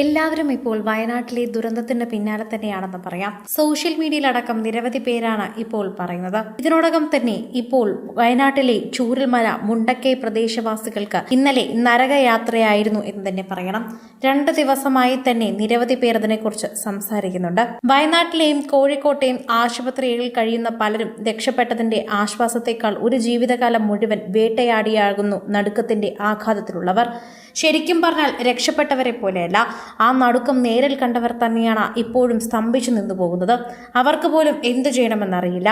എല്ലാവരും ഇപ്പോൾ വയനാട്ടിലെ ദുരന്തത്തിന്റെ പിന്നാലെ തന്നെയാണെന്ന് പറയാം. സോഷ്യൽ മീഡിയയിലടക്കം നിരവധി പേരാണ് ഇപ്പോൾ പറയുന്നത്. ഇതിനോടകം തന്നെ ഇപ്പോൾ വയനാട്ടിലെ ചൂരൽമല മുണ്ടക്കൈ പ്രദേശവാസികൾക്ക് ഇന്നലെ നരകയാത്രയായിരുന്നു എന്ന് തന്നെ പറയണം. രണ്ട് ദിവസമായി തന്നെ നിരവധി പേർ അതിനെക്കുറിച്ച് സംസാരിക്കുന്നുണ്ട്. വയനാട്ടിലെയും കോഴിക്കോട്ടെയും ആശുപത്രികളിൽ കഴിയുന്ന പലരും രക്ഷപ്പെട്ടതിന്റെ ആശ്വാസത്തെക്കാൾ ഒരു ജീവിതകാലം മുഴുവൻ വേട്ടയാടിയാകുന്നു നടുക്കത്തിന്റെ ആഘാതത്തിലുള്ളവർ. ശരിക്കും പറഞ്ഞാൽ രക്ഷപ്പെട്ടവരെ പോലെയല്ല ആ നടുക്കം നേരിൽ കണ്ടവർ തന്നെയാണ് ഇപ്പോഴും സ്തംഭിച്ചു നിന്നു പോകുന്നത്. അവർക്ക് പോലും എന്തു ചെയ്യണമെന്നറിയില്ല.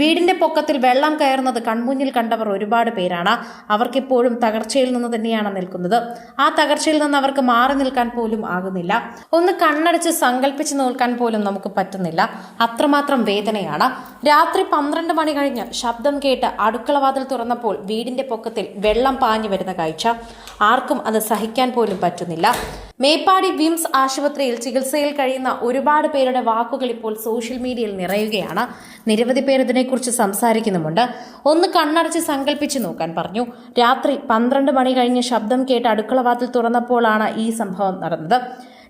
വീടിന്റെ പൊക്കത്തിൽ വെള്ളം കയറുന്നത് കൺമുന്നിൽ കണ്ടവർ ഒരുപാട് പേരാണ്. അവർക്കിപ്പോഴും തകർച്ചയിൽ നിന്ന് തന്നെയാണ് നിൽക്കുന്നത്. ആ തകർച്ചയിൽ നിന്ന് അവർക്ക് മാറി നിൽക്കാൻ പോലും ആകുന്നില്ല. ഒന്ന് കണ്ണടച്ച് സങ്കല്പിച്ച് നോക്കാൻ പോലും നമുക്ക് പറ്റുന്നില്ല. അത്രമാത്രം വേദനയാണ്. രാത്രി പന്ത്രണ്ട് മണി കഴിഞ്ഞ് ശബ്ദം കേട്ട് അടുക്കളവാതിൽ തുറന്നപ്പോൾ വീടിന്റെ പൊക്കത്തിൽ വെള്ളം പാഞ്ഞു വരുന്ന കാഴ്ച. ആർക്കും അത് സഹിക്കാൻ പോലും പറ്റുന്നില്ല. മേപ്പാടി വിംസ് ആശുപത്രിയിൽ ചികിത്സയിൽ കഴിയുന്ന ഒരുപാട് പേരുടെ വാക്കുകൾ ഇപ്പോൾ സോഷ്യൽ മീഡിയയിൽ നിറയുകയാണ്. നിരവധി പേർ ഇതിനെക്കുറിച്ച് സംസാരിക്കുന്നുമുണ്ട്. ഒന്ന് കണ്ണടച്ച് സങ്കല്പിച്ച് നോക്കാൻ പറഞ്ഞു. രാത്രി പന്ത്രണ്ട് മണി കഴിഞ്ഞ് ശബ്ദം കേട്ട് അടുക്കളവാതിൽ തുറന്നപ്പോഴാണ് ഈ സംഭവം നടന്നത്.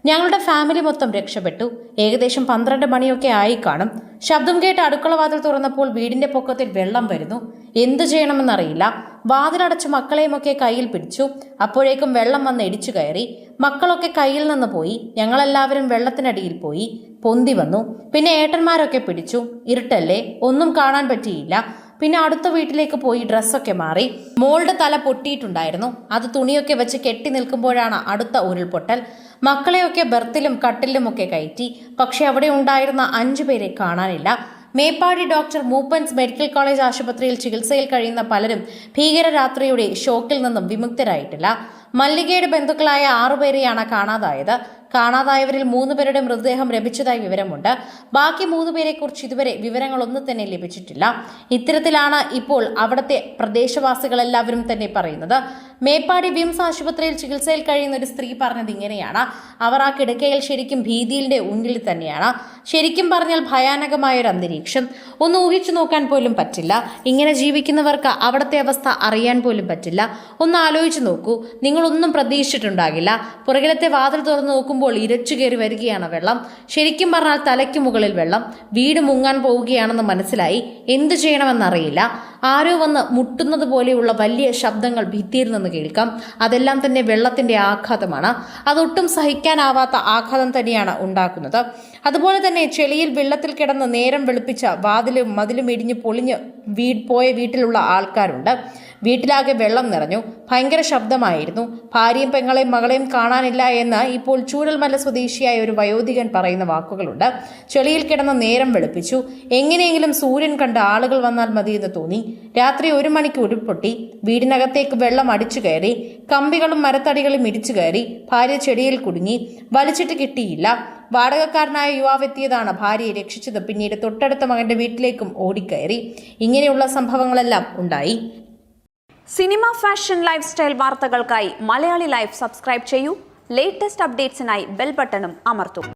ഞങ്ങളുടെ ഫാമിലി മൊത്തം രക്ഷപ്പെട്ടു. ഏകദേശം പന്ത്രണ്ട് മണിയൊക്കെ ആയി കാണും ശബ്ദം കേട്ട് അടുക്കള വാതിൽ തുറന്നപ്പോൾ വീടിന്റെ പൊക്കത്തിൽ വെള്ളം വരുന്നു. എന്തു ചെയ്യണമെന്നറിയില്ല. വാതിലടച്ച് മക്കളെയുമൊക്കെ കയ്യിൽ പിടിച്ചു. അപ്പോഴേക്കും വെള്ളം വന്ന് ഇടിച്ചു കയറി. മക്കളൊക്കെ കയ്യിൽ നിന്ന് പോയി. ഞങ്ങളെല്ലാവരും വെള്ളത്തിനടിയിൽ പോയി. പൊന്തി വന്നു. പിന്നെ ഏട്ടന്മാരൊക്കെ പിടിച്ചു. ഇരുട്ടല്ലേ? ഒന്നും കാണാൻ പറ്റിയില്ല. പിന്നെ അടുത്ത വീട്ടിലേക്ക് പോയി ഡ്രസ്സൊക്കെ മാറി. മോളുടെ തല പൊട്ടിയിട്ടുണ്ടായിരുന്നു. അത് തുണിയൊക്കെ വെച്ച് കെട്ടി നിൽക്കുമ്പോഴാണ് അടുത്ത ഉരുൾപൊട്ടൽ. മക്കളെയൊക്കെ ബെർത്തിലും കട്ടിലും ഒക്കെ കയറ്റി. പക്ഷെ അവിടെ ഉണ്ടായിരുന്ന അഞ്ചു പേരെ കാണാനില്ല. Meppadi doctor Moopen's medical college ആശുപത്രിയിൽ ചികിത്സയിൽ കഴിയുന്ന പലരും ഭീകരരാത്രിയുടെ ഷോക്കിൽ നിന്നും വിമുക്തരായിട്ടില്ല. മല്ലികയുടെ ബന്ധുക്കളായ ആറുപേരെയാണ് കാണാതായത്. കാണാതായവരിൽ മൂന്ന് പേരുടെ മൃതദേഹം ലഭിച്ചതായി വിവരമുണ്ട്. ബാക്കി മൂന്ന് പേരെക്കുറിച്ച് ഇതുവരെ വിവരങ്ങളൊന്നും തന്നെ ലഭിച്ചിട്ടില്ല. ഇത്തരത്തിലാണ് ഇപ്പോൾ അവിടുത്തെ പ്രദേശവാസികളെല്ലാവരും തന്നെ പറയുന്നത്. മേപ്പാടി വിംസ് ആശുപത്രിയിൽ ചികിത്സയിൽ കഴിയുന്ന ഒരു സ്ത്രീ പറഞ്ഞത് ഇങ്ങനെയാണ്. അവർ ആ കിടക്കയിൽ ശരിക്കും ഭീതിയിലെ ഉന്നിൽ തന്നെയാണ്. ശരിക്കും പറഞ്ഞാൽ ഭയാനകമായ ഒരു അന്തരീക്ഷം. ഒന്ന് ഊഹിച്ചു നോക്കാൻ പോലും പറ്റില്ല. ഇങ്ങനെ ജീവിക്കുന്നവർക്ക് അവിടുത്തെ അവസ്ഥ അറിയാൻ പോലും പറ്റില്ല. ഒന്ന് ആലോചിച്ച് നോക്കൂ. നിങ്ങളൊന്നും പ്രതീക്ഷിച്ചിട്ടുണ്ടാകില്ല. പുറകിലത്തെ വാതിൽ തുറന്നു നോക്കുമ്പോൾ ഇരച്ചു കയറി വരികയാണ് വെള്ളം. ശരിക്കും പറഞ്ഞാൽ തലയ്ക്ക് മുകളിൽ വെള്ളം. വീട് മുങ്ങാൻ പോവുകയാണെന്ന് മനസ്സിലായി. എന്തു ചെയ്യണമെന്നറിയില്ല. ആരോ വന്ന് മുട്ടുന്നത് പോലെയുള്ള വലിയ ശബ്ദങ്ങൾ ഭിത്തിയിൽ നിന്ന് കേൾക്കാം. അതെല്ലാം തന്നെ വെള്ളത്തിന്റെ ആഘാതമാണ്. അതൊട്ടും സഹിക്കാനാവാത്ത ആഘാതം തന്നെയാണ് ഉണ്ടാക്കുന്നത്. അതുപോലെ തന്നെ ചെളിയിൽ വെള്ളത്തിൽ കിടന്ന് നേരം വെളുപ്പിച്ച വാതിലും മതിലും ഇടിഞ്ഞ് പൊളിഞ്ഞ് വീ പോയ വീട്ടിലുള്ള ആൾക്കാരുണ്ട്. വീട്ടിലാകെ വെള്ളം നിറഞ്ഞു. ഭയങ്കര ശബ്ദമായിരുന്നു. ഭാര്യയും പെങ്ങളെയും മകളെയും കാണാനില്ല എന്ന് ഇപ്പോൾ ചൂരൽമല സ്വദേശിയായ ഒരു വയോധികൻ പറയുന്ന വാക്കുകളുണ്ട്. ചെളിയിൽ കിടന്ന് നേരം വെളുപ്പിച്ചു. എങ്ങനെയെങ്കിലും സൂര്യൻ കണ്ട ആളുകൾ വന്നാൽ മതിയെന്ന് തോന്നി. രാത്രി ഒരു മണിക്ക് ഉരുൾപൊട്ടി വീടിനകത്തേക്ക് വെള്ളം അടിച്ചു കയറി കമ്പികളും മരത്തടികളും ഇടിച്ചു കയറി ഭാര്യ ചെടിയിൽ കുടുങ്ങി വലിച്ചിട്ട് കിട്ടിയില്ല. വാടകക്കാരനായ യുവാവെത്തിയതാണ് ഭാര്യയെ രക്ഷിച്ചത്. പിന്നീട് തൊട്ടടുത്ത മകന്റെ വീട്ടിലേക്കും ഓടിക്കയറി. ഇങ്ങനെയുള്ള സംഭവങ്ങളെല്ലാം ഉണ്ടായി. സിനിമ ഫാഷൻ ലൈഫ് സ്റ്റൈൽ വാർത്തകൾക്കായി മലയാളി ലൈഫ് സബ്സ്ക്രൈബ് ചെയ്യൂ. ലേറ്റസ്റ്റ് അപ്ഡേറ്റ്സിനായി ബെൽ ബട്ടണും അമർത്തും.